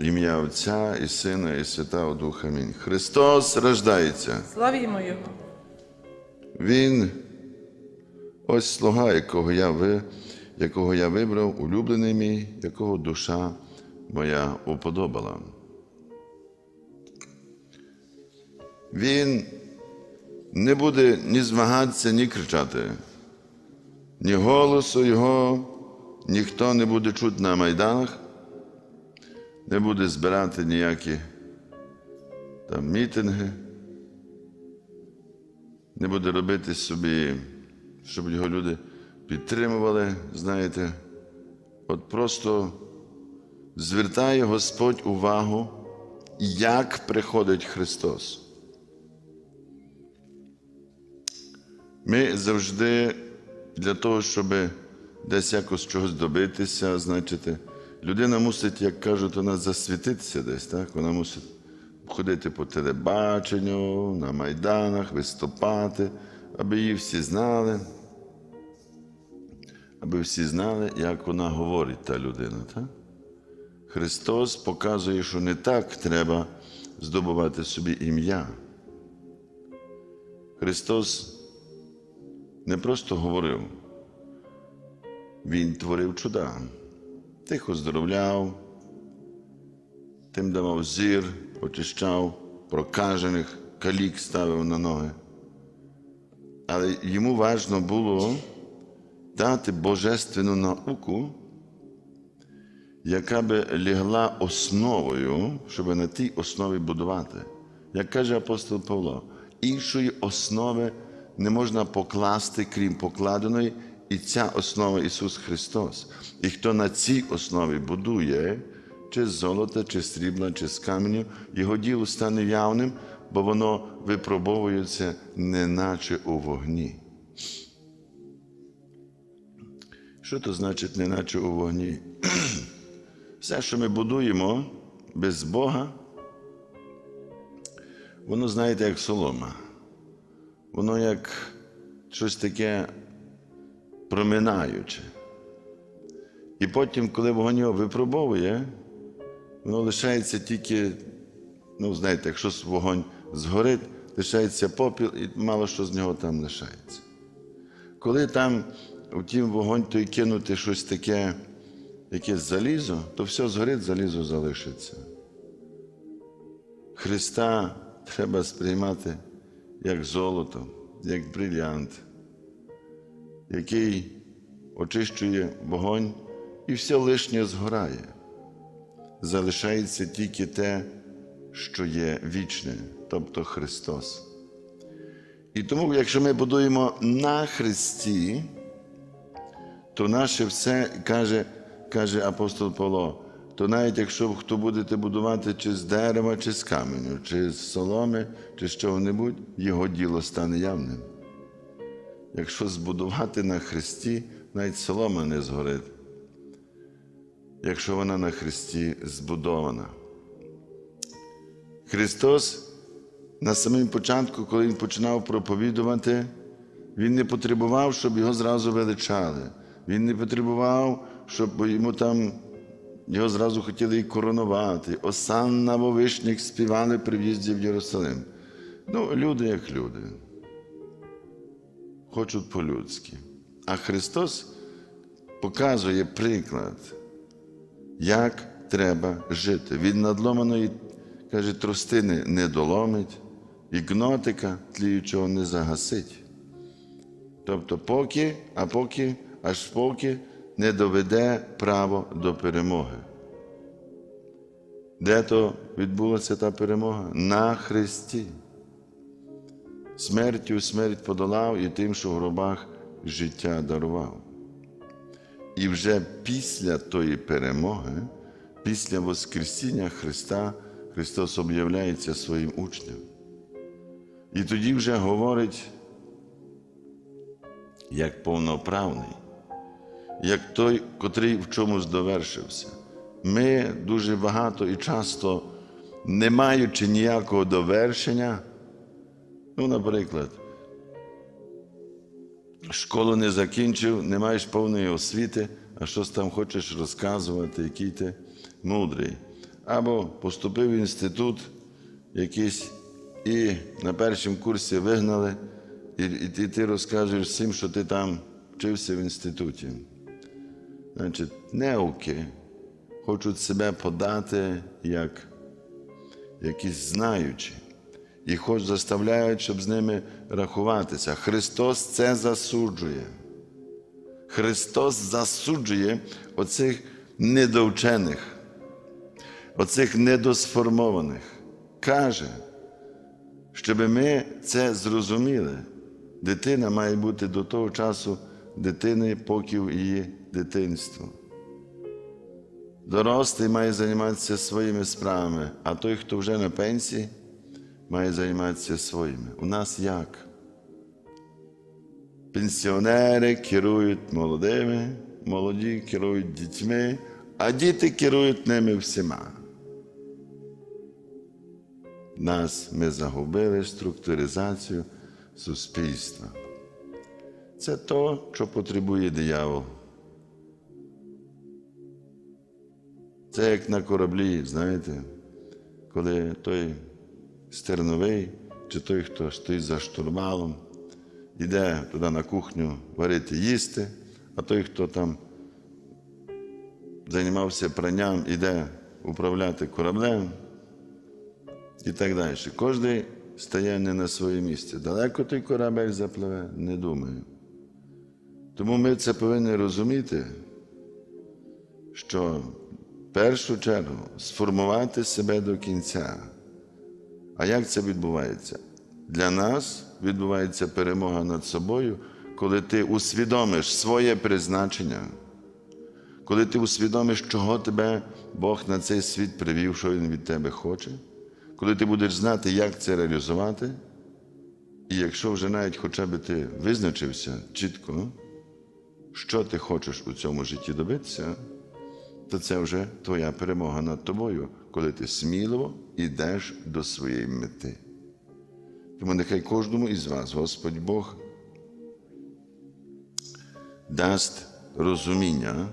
ім'я Отця і Сина, і Святого Духа. Амінь. Христос рождається. Славімо Його! Він ось слуга, якого я, ви, якого я вибрав, улюблений мій, якого душа моя уподобала. Він не буде ні змагатися, ні кричати. Ні голосу його ніхто не буде чути на майданах, не буде збирати ніякі там мітинги не буде робити собі, щоб його люди підтримували, знаєте. От просто звертає Господь увагу, як приходить Христос. Ми завжди для того, щоб десь якось чогось добитися, значить, людина мусить, як кажуть, вона засвітитися десь, так? Вона мусить ходити по телебаченню, на майданах, виступати, аби її всі знали, аби всі знали, як вона говорить, та людина. Так? Христос показує, що не так треба здобувати собі ім'я. Христос не просто говорив, Він творив чуда, тихо здоровляв, тим давав зір, очищав, прокажених, калік ставив на ноги. Але йому важно було дати божественну науку, яка би лягла основою, щоб на тій основі будувати. Як каже апостол Павло, іншої основи не можна покласти, крім покладеної, і ця основа Ісус Христос. І хто на цій основі будує, чи з золота, чи з срібла, чи з каменю, його діло стане явним, бо воно випробовується неначе у вогні. Що то значить неначе у вогні? Все, що ми будуємо без Бога, воно, знаєте, як солома. Воно як щось таке проминаюче. І потім, коли вогонь його випробовує, воно лишається тільки, ну, знаєте, якщо вогонь згорить, лишається попіл і мало що з нього там лишається. Коли там у тім вогонь той кинути щось таке, якесь залізо, то все згорить, залізо залишиться. Христа треба сприймати як золото, як брилянт, який очищує вогонь і все лишнє згорає. Залишається тільки те, що є вічне, тобто Христос. І тому, якщо ми будуємо на Христі, то наше все каже, каже апостол Павло, то навіть якщо хто будете будувати чи з дерева, чи з каменю, чи з соломи, чи з чого-небудь, його діло стане явним. Якщо збудувати на Христі, навіть солома не згорить, якщо вона на Христі збудована. Христос на самому початку, коли Він починав проповідувати, Він не потребував, щоб його зразу величали. Він не потребував, щоб йому там його зразу хотіли і коронувати. Осанна вовишник співали при в'їзді в Єрусалим. Ну, люди як люди. Хочуть по-людськи. А Христос показує приклад, як треба жити. Він надломаної, каже, тростини не доломить, і гнотика тліючого не загасить. Тобто, поки, а поки, аж поки не доведе право до перемоги. Де то відбулася та перемога? На Христі. Смертю смерть подолав і тим, що в гробах життя дарував. І вже після тої перемоги, після Воскресіння Христа, Христос об'являється своїм учням. І тоді вже говорить, як повноправний, як той, котрий в чомусь довершився. Ми дуже багато і часто, не маючи ніякого довершення, ну, наприклад, школу не закінчив, не маєш повної освіти, а щось там хочеш розказувати, який ти мудрий. або поступив в інститут якийсь і на першому курсі вигнали, і, і ти, ти розказуєш всім, що ти там вчився в інституті. Значить, неуки хочуть себе подати як якісь знаючі, і хоч заставляють, щоб з ними рахуватися. Христос це засуджує. Христос засуджує оцих недовчених, оцих недосформованих. Каже, щоб ми це зрозуміли. Дитина має бути до того часу дитиною, поки в її дитинство. Дорослий має займатися своїми справами, а той, хто вже на пенсії, має займатися своїми. У нас як? Пенсіонери керують молодими, молоді керують дітьми, а діти керують ними всіма. Нас ми загубили структуризацію суспільства. Це то, що потребує диявол. Це як на кораблі, знаєте, коли той стерновий, чи той, хто стоїть за штурвалом, йде туди на кухню варити їсти, а той, хто там займався пранням, іде управляти кораблем і так далі. Кожен стає не на своє місце. Далеко той корабель запливе, не думаю. Тому ми це повинні розуміти, що в першу чергу сформувати себе до кінця. А як це відбувається? Для нас відбувається перемога над собою, коли ти усвідомиш своє призначення, коли ти усвідомиш, чого тебе Бог на цей світ привів, що Він від тебе хоче, коли ти будеш знати, як це реалізувати, і якщо вже навіть хоча б ти визначився чітко, що ти хочеш у цьому житті добитися, то це вже твоя перемога над тобою, коли ти сміливо йдеш до своєї мети. Тому нехай кожному із вас Господь Бог дасть розуміння,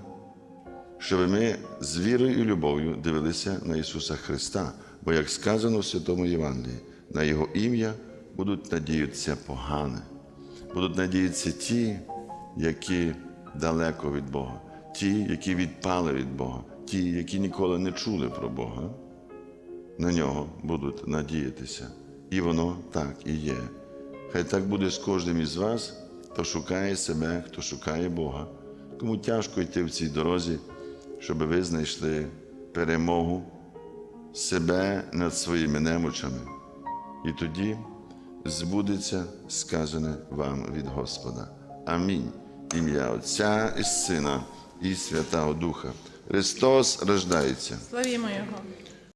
щоб ми з вірою і любов'ю дивилися на Ісуса Христа, бо, як сказано в Святому Євангелії, на Його ім'я будуть надіятися погане, будуть надіятися ті, які далеко від Бога, ті, які відпали від Бога, ті, які ніколи не чули про Бога, на нього будуть надіятися. І воно так і є. Хай так буде з кожним із вас, хто шукає себе, хто шукає Бога, кому тяжко йти в цій дорозі, щоб ви знайшли перемогу себе над своїми немочами. І тоді збудеться сказане вам від Господа. Амінь. Ім'я Отця і Сина і Святого Духа. Христос рождається. Славімо Його.